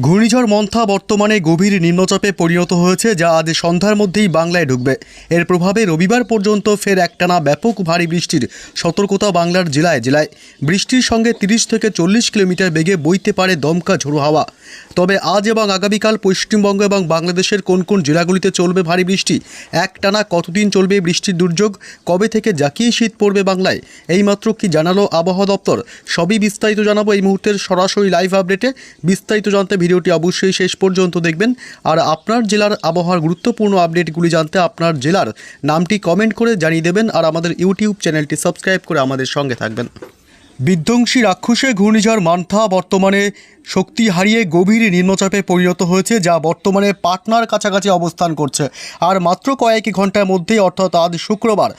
ঘূর্ণিঝড় মন্থা বর্তমানে গভীর নিম্নচাপে পরিণত হয়েছে, যা আজ সন্ধ্যার মধ্যেই বাংলায় ঢুকবে। এর প্রভাবে রবিবার পর্যন্ত ফের একটানা ব্যাপক ভারী বৃষ্টির সতর্কতা বাংলার জেলায়। জেলায় বৃষ্টির সঙ্গে তিরিশ থেকে চল্লিশ কিলোমিটার বেগে বইতে পারে দমকা ঝোড়ো হাওয়া। তবে আজ এবং আগামীকাল পশ্চিমবঙ্গ এবং বাংলাদেশের কোন কোন জেলাগুলিতে চলবে ভারী বৃষ্টি? একটানা কতদিন চলবে বৃষ্টির দুর্যোগ? কবে থেকে জাকিয়ে শীত পড়বে বাংলায়? এইমাত্র কি জানালো আবহাওয়া দপ্তর? সবই বিস্তারিত জানাব এই মুহূর্তের সরাসরি লাইভ আপডেটে। বিস্তারিত জানতে ভিডিওটি অবশ্যই শেষ পর্যন্ত দেখবেন। আর আপনার জেলার আবহাওয়ার গুরুত্বপূর্ণ আপডেটগুলি জানতে আপনার জেলার নামটি কমেন্ট করে জানিয়ে দেবেন। আর আমাদের ইউটিউব চ্যানেলটি সাবস্ক্রাইব করে আমাদের সঙ্গে থাকবেন। বিধ্বংসী রাক্ষসে ঘূর্ণিঝড় মান্থা বর্তমানে শক্তি হারিয়ে গভীর নিম্নচাপে পরিণত হয়েছে, যা বর্তমানে পাটনার কাছাকাছি অবস্থান করছে। আর মাত্র কয়েক ঘণ্টার মধ্যেই, অর্থাৎ আজ শুক্রবার,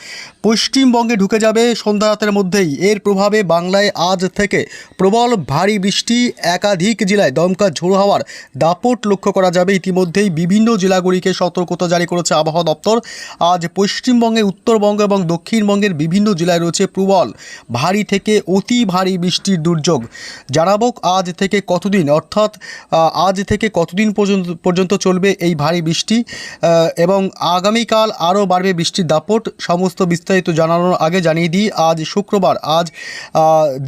পশ্চিমবঙ্গে ঢুকে যাবে সন্ধ্যা রাতের মধ্যেই। এর প্রভাবে বাংলায় আজ থেকে প্রবল ভারী বৃষ্টি একাধিক জেলায় দমকা ঝোড়ো হওয়ার দাপট লক্ষ্য করা যাবে। ইতিমধ্যেই বিভিন্ন জেলাগুলিকে সতর্কতা জারি করেছে আবহাওয়া দপ্তর। আজ পশ্চিমবঙ্গে, উত্তরবঙ্গ এবং দক্ষিণবঙ্গের বিভিন্ন জেলায় রয়েছে প্রবল ভারী থেকে ভারী বৃষ্টির দুর্যোগ। জানাব আজ থেকে কতদিন? অর্থাৎ আজ থেকে কতদিন পর্যন্ত পর্যন্ত চলবে এই ভারী বৃষ্টি? এবং আগামীকাল আরও বাড়বে বৃষ্টির দাপট? সমস্ত বিস্তারিত জানানোর আগে জানিয়ে দিই, আজ শুক্রবার, আজ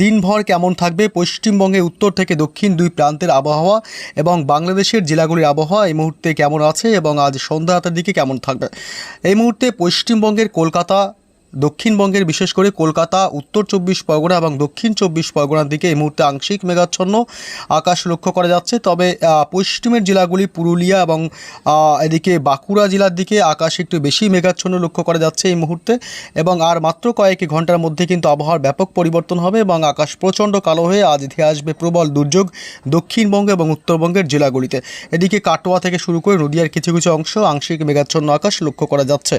দিনভর কেমন থাকবে? পশ্চিমবঙ্গে উত্তর থেকে দক্ষিণ দুই প্রান্তের আবহাওয়া এবং বাংলাদেশের জেলাগুলির আবহাওয়া এই মুহূর্তে কেমন আছে এবং আজ সন্ধ্যা রাতের দিকে কেমন থাকবে? এই মুহূর্তে পশ্চিমবঙ্গের কলকাতা দক্ষিণবঙ্গের বিশেষ করে কলকাতা, উত্তর চব্বিশ পরগনা এবং দক্ষিণ চব্বিশ পরগনার দিকে এই মুহূর্তে আংশিক মেঘাচ্ছন্ন আকাশ লক্ষ্য করা যাচ্ছে। তবে পশ্চিমের জেলাগুলি পুরুলিয়া এবং এদিকে বাঁকুড়া জেলার দিকে আকাশ একটু বেশি মেঘাচ্ছন্ন লক্ষ্য করা যাচ্ছে এই মুহূর্তে এবং আর মাত্র কয়েক ঘণ্টার মধ্যে কিন্তু আবহাওয়ার ব্যাপক পরিবর্তন হবে এবং আকাশ প্রচণ্ড কালো হয়ে আজ ধেয়ে আসবে প্রবল দুর্যোগ দক্ষিণবঙ্গ এবং উত্তরবঙ্গের জেলাগুলিতে। এদিকে কাটোয়া থেকে শুরু করে নদিয়ার কিছু কিছু অংশ আংশিক মেঘাচ্ছন্ন আকাশ লক্ষ্য করা যাচ্ছে।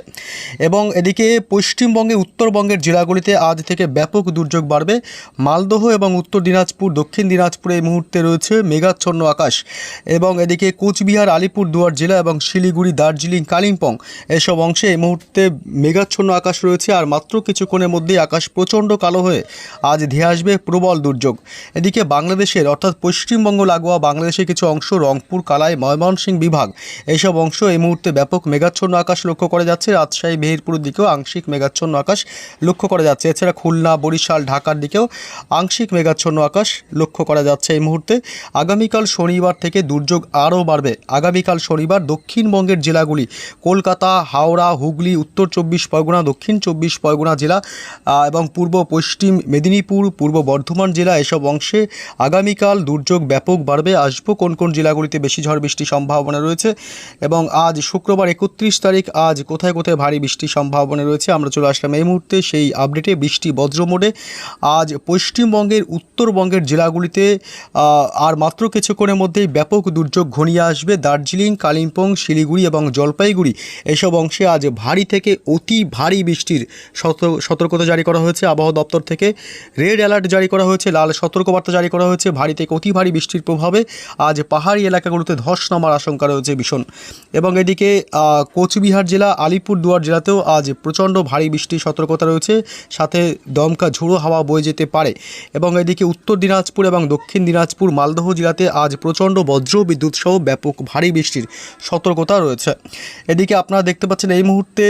এবং এদিকে পশ্চিমবঙ্গে উত্তরবঙ্গের জেলাগুলিতে আজ থেকে ব্যাপক দুর্যোগ বাড়বে। মালদহ এবং উত্তর দিনাজপুর, দক্ষিণ দিনাজপুরে এই মুহূর্তে রয়েছে মেঘাচ্ছন্ন আকাশ এবং এদিকে কোচবিহার আলিপুর দুয়ার জেলা এবং শিলিগুড়ি, দার্জিলিং, কালিম্পং এসব অংশে এই মুহূর্তে মেঘাচ্ছন্ন আকাশ রয়েছে আর মাত্র কিছুক্ষণের মধ্যেই আকাশ প্রচণ্ড কালো হয়ে আজ ধেয়ে আসবে প্রবল দুর্যোগ। এদিকে বাংলাদেশের অর্থাৎ পশ্চিমবঙ্গ লাগোয়া বাংলাদেশের কিছু অংশ, রংপুর, কালাই, ময়মনসিংহ বিভাগ এইসব অংশ এই মুহূর্তে ব্যাপক মেঘাচ্ছন্ন আকাশ লক্ষ্য করা যাচ্ছে। রাজশাহী, মেহেরপুরের দিকেও আংশিক মেঘাচ্ছন্ন আকাশ লক্ষ্য করা যাচ্ছে। এছাড়া খুলনা, বরিশাল, ঢাকার দিকেও আংশিক মেঘাচ্ছন্ন আকাশ লক্ষ্য করা যাচ্ছে এই মুহূর্তে। আগামীকাল শনিবার থেকে দুর্যোগ আরও বাড়বে। আগামীকাল শনিবার দক্ষিণবঙ্গের জেলাগুলি কলকাতা, হাওড়া, হুগলি, উত্তর চব্বিশ পরগনা, দক্ষিণ চব্বিশ পরগনা জেলা এবং পূর্ব পশ্চিম মেদিনীপুর, পূর্ব বর্ধমান জেলা এসব অংশে আগামীকাল দুর্যোগ ব্যাপক বাড়বে। আসব কোন কোন জেলাগুলিতে বেশি ঝড় বৃষ্টির সম্ভাবনা রয়েছে। এবং আজ শুক্রবার একত্রিশ তারিখ, আজ কোথায় কোথায় ভারী বৃষ্টির সম্ভাবনা রয়েছে আমরা চলে আসলাম। এই মুহূর্তে সেই আপডেটে বৃষ্টি বজ্র মোডে আজ পশ্চিমবঙ্গের উত্তরবঙ্গের জেলাগুলিতে আর মাত্র কিছুক্ষণের মধ্যেই ব্যাপক দুর্যোগ ঘনিয়ে আসবে। দার্জিলিং, কালিম্পং, শিলিগুড়ি এবং জলপাইগুড়ি এসব অংশে আজ ভারী থেকে অতি ভারী বৃষ্টির সতর্কতা জারি করা হয়েছে। আবহাওয়া দপ্তর থেকে রেড অ্যালার্ট জারি করা হয়েছে, লাল সতর্কবার্তা জারি করা হয়েছে। ভারী থেকে অতি ভারী বৃষ্টির প্রভাবে আজ পাহাড়ি এলাকাগুলোতে ধস নামার আশঙ্কা রয়েছে ভীষণ। এবং এদিকে কোচবিহার জেলা, আলিপুরদুয়ার জেলাতেও আজ প্রচণ্ড ভারী বৃষ্টির সতর্কতা রয়েছে, সাথে দমকা ঝুড়ো হাওয়া বয়ে যেতে পারে। এবং এদিকে উত্তর দিনাজপুর এবং দক্ষিণ দিনাজপুর মালদহ জেলাতে আজ প্রচণ্ড বজ্র বিদ্যুৎ সহ ব্যাপক ভারী বৃষ্টির সতর্কতা রয়েছে। এদিকে আপনারা দেখতে পাচ্ছেন এই মুহূর্তে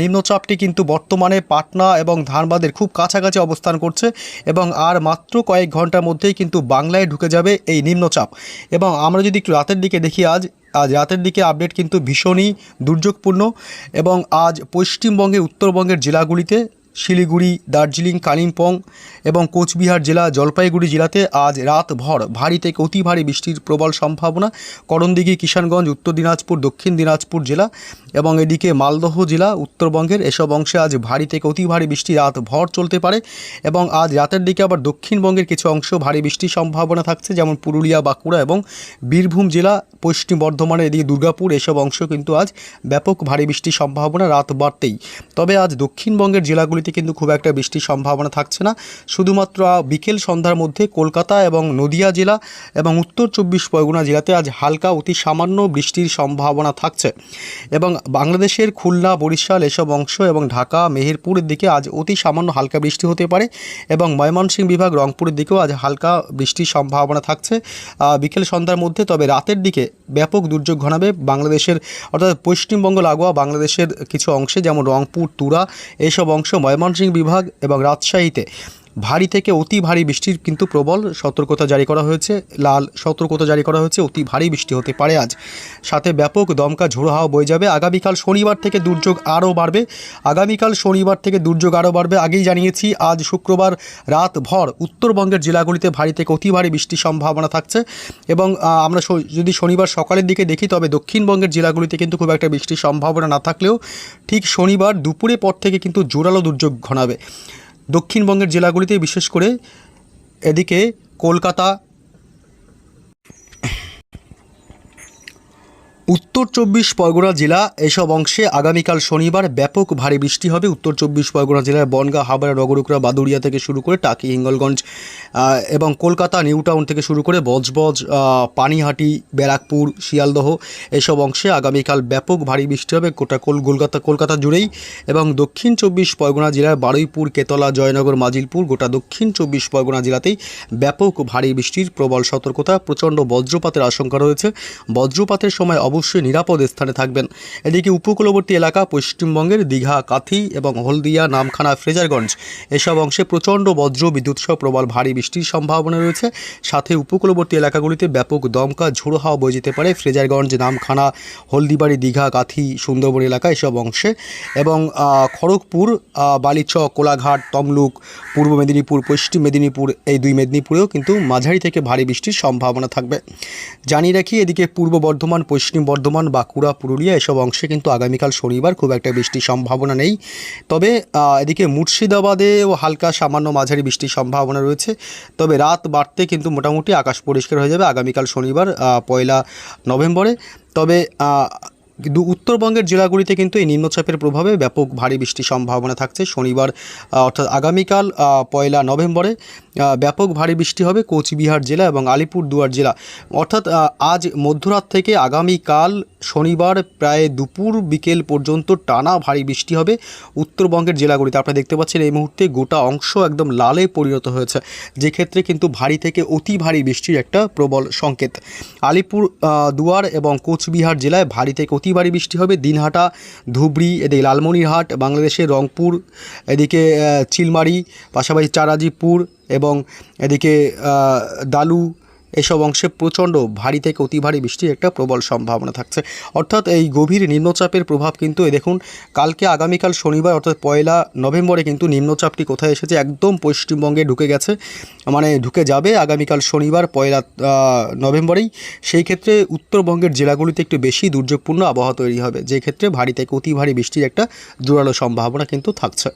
নিম্নচাপটি কিন্তু বর্তমানে পাটনা এবং ধানবাদের খুব কাছাকাছি অবস্থান করছে এবং আর মাত্র কয়েক ঘণ্টার মধ্যেই কিন্তু বাংলায় ঢুকে যাবে এই নিম্নচাপ। এবং আমরা যদি একটু রাতের দিকে দেখি আজ আজ রাতের দিকে আপডেট কিন্তু ভীষণই দুর্যোগপূর্ণ এবং আজ পশ্চিমবঙ্গে উত্তরবঙ্গের জেলাগুলিতে শিলিগুড়ি, দার্জিলিং, কালিম্পং এবং কোচবিহার জেলা, জলপাইগুড়ি জেলাতে আজ রাতভর ভারী থেকে অতি ভারী বৃষ্টির প্রবল সম্ভাবনা। করণদিঘি কিষানগঞ্জ উত্তর দিনাজপুর, দক্ষিণ দিনাজপুর জেলা এবং এদিকে মালদহ জেলা, উত্তরবঙ্গের এসব অংশে আজ ভারী থেকে অতি ভারী বৃষ্টি রাত ভর চলতে পারে এবং আজ রাতের দিকে আবার দক্ষিণবঙ্গের কিছু অংশ ভারী বৃষ্টির সম্ভাবনা থাকছে, যেমন পুরুলিয়া, বাঁকুড়া এবং বীরভূম জেলা, পশ্চিম বর্ধমানের এদিকে দুর্গাপুর এসব অংশ কিন্তু আজ ব্যাপক ভারী বৃষ্টির সম্ভাবনা রাত বাড়তেই। তবে আজ দক্ষিণবঙ্গের জেলাগুলি জেলাগুলিতে কিন্তু খুব একটা বৃষ্টির সম্ভাবনা থাকছে না। শুধুমাত্র বিকেল সন্ধ্যার মধ্যে কলকাতা এবং নদিয়া জেলা এবং উত্তর চব্বিশ পরগনা জেলাতে আজ হালকা অতি সামান্য বৃষ্টির সম্ভাবনা থাকছে। এবং বাংলাদেশের খুলনা, বরিশাল এসব অংশ এবং ঢাকা, মেহেরপুরের দিকে আজ অতি সামান্য হালকা বৃষ্টি হতে পারে এবং ময়মনসিংহ বিভাগ রংপুরের দিকেও আজ হালকা বৃষ্টির সম্ভাবনা থাকছে। বিকেল সন্ধ্যার মধ্যে তবে রাতের দিকে ব্যাপক দুর্যোগ ঘনাবে বাংলাদেশের অর্থাৎ পশ্চিমবঙ্গ লাগোয়া বাংলাদেশের কিছু অংশে যেমন রংপুর, তুরা এইসব অংশ ময়মনসিংহ বিভাগ এবং রাজশাহীতে ভারী থেকে অতি ভারী বৃষ্টির কিন্তু প্রবল সতর্কতা জারি করা হয়েছে। লাল সতর্কতা জারি করা হয়েছে, অতি ভারী বৃষ্টি হতে পারে আজ। সাথে ব্যাপক দমকা ঝোড়ো হাওয়া বয়ে যাবে। আগামীকাল শনিবার থেকে দুর্যোগ আরও বাড়বে। আগামীকাল শনিবার থেকে দুর্যোগ আরও বাড়বে। আগেই জানিয়েছি, আজ শুক্রবার রাত ভর উত্তরবঙ্গের জেলাগুলিতে ভারী থেকে অতি ভারী বৃষ্টির সম্ভাবনা থাকছে এবং আমরা যদি শনিবার সকালের দিকে দেখি, তবে দক্ষিণবঙ্গের জেলাগুলিতে কিন্তু খুব একটা বৃষ্টির সম্ভাবনা না থাকলেও ঠিক শনিবার দুপুরে পর থেকে কিন্তু জোরালো দুর্যোগ ঘনাবে। দক্ষিণবঙ্গের জেলাগুলিতে বিশেষ করে এদিকে কলকাতা উত্তর চব্বিশ পরগনা জেলা, এসব অংশে আগামীকাল শনিবার ব্যাপক ভারী বৃষ্টি হবে। উত্তর চব্বিশ পরগনা জেলার বনগাঁ, হাবড়া রগরুকরা বাদুড়িয়া থেকে শুরু করে টাকি, হিঙ্গলগঞ্জ এবং কলকাতা নিউ টাউন থেকে শুরু করে বজবজ পানিহাটি, ব্যারাকপুর, শিয়ালদহ, এসব অংশে আগামীকাল ব্যাপক ভারী বৃষ্টি হবে গোটা কল কলকাতা কলকাতা জুড়েই এবং দক্ষিণ চব্বিশ পরগনা জেলার বারুইপুর, কেতলা, জয়নগর, মাজিলপুর গোটা দক্ষিণ চব্বিশ পরগনা জেলাতেই ব্যাপক ভারী বৃষ্টির প্রবল সতর্কতা, প্রচণ্ড বজ্রপাতের আশঙ্কা রয়েছে। বজ্রপাতের সময় অবশ্যই নিরাপদ স্থানে থাকবেন। এদিকে উপকূলবর্তী এলাকা, পশ্চিমবঙ্গের দীঘা, কাথি এবং হলদিয়া, নামখানা, ফ্রেজারগঞ্জ, এসব অংশে প্রচণ্ড বজ্র, বিদ্যুৎ সহ প্রবল ভারী বৃষ্টির সম্ভাবনা রয়েছে। সাথে উপকূলবর্তী এলাকাগুলিতে ব্যাপক দমকা, ঝোড়ো হাওয়া বয়ে যেতে পারে। ফ্রেজারগঞ্জ, নামখানা, হলদিবাড়ি, দীঘা, কাথি, সুন্দরবন এলাকা এসব অংশে এবং খড়গপুর বালিচক, কোলাঘাট, তমলুক, পূর্ব মেদিনীপুর, পশ্চিম মেদিনীপুর, এই দুই মেদিনীপুরেও কিন্তু মাঝারি থেকে ভারী বৃষ্টির সম্ভাবনা থাকবে। জানিয়ে রাখি, এদিকে পূর্ব বর্ধমান, পশ্চিম বর্ধমান বাঁকুড়া, পুরুলিয়া এসব অংশে কিন্তু আগামীকাল শনিবার খুব একটা বৃষ্টির সম্ভাবনা নেই। তবে এদিকে মুর্শিদাবাদেও হালকা সামান্য মাঝারি বৃষ্টির সম্ভাবনা রয়েছে। তবে রাত বাড়তে কিন্তু মোটামুটি আকাশ পরিষ্কার হয়ে যাবে আগামীকাল শনিবার পয়লা নভেম্বরে। তবে কিন্তু উত্তরবঙ্গের জেলাগুলিতে কিন্তু এই নিম্নচাপের প্রভাবে ব্যাপক ভারী বৃষ্টির সম্ভাবনা থাকছে। শনিবার অর্থাৎ আগামীকাল পয়লা নভেম্বরে। ব্যাপক ভারী বৃষ্টি হবে কোচবিহার জেলা এবং আলিপুরদুয়ার জেলা। অর্থাৎ আজ মধ্যরাত থেকে আগামীকাল শনিবার প্রায় দুপুর বিকেল পর্যন্ত টানা ভারী বৃষ্টি হবে উত্তরবঙ্গের জেলাগুলিতে। আপনারা দেখতে পাচ্ছেন এই মুহূর্তে গোটা অংশ একদম লালে পরিণত হয়েছে যে ক্ষেত্রে কিন্তু ভারী থেকে অতি ভারী বৃষ্টির একটা প্রবল সংকেত। আলিপুর দুয়ার এবং কোচবিহার জেলায় ভারী থেকে অতি ভারী বৃষ্টি হবে। দিনহাটা, ধুবড়ি, এদিকে লালমনিরহাট, বাংলাদেশের রংপুর, এদিকে চিলমারি, পাশাপাশি চারাজিপুর এবং এদিকে দালু এসব অংশে প্রচণ্ড ভারী থেকে অতি ভারী বৃষ্টির একটা প্রবল সম্ভাবনা থাকছে। অর্থাৎ এই গভীর নিম্নচাপের প্রভাব কিন্তু এই দেখুন, কালকে আগামীকাল শনিবার, অর্থাৎ পয়লা নভেম্বরে কিন্তু নিম্নচাপটি কোথায় এসেছে, একদম পশ্চিমবঙ্গে ঢুকে গেছে। মানে ঢুকে যাবে আগামীকাল শনিবার, পয়লা নভেম্বরেই। সেই ক্ষেত্রে উত্তরবঙ্গের জেলাগুলিতে একটু বেশি দুর্যোগপূর্ণ আবহাওয়া তৈরি হবে। যে ক্ষেত্রে ভারী থেকে অতি ভারী বৃষ্টির একটা জোরালো সম্ভাবনা কিন্তু থাকছে।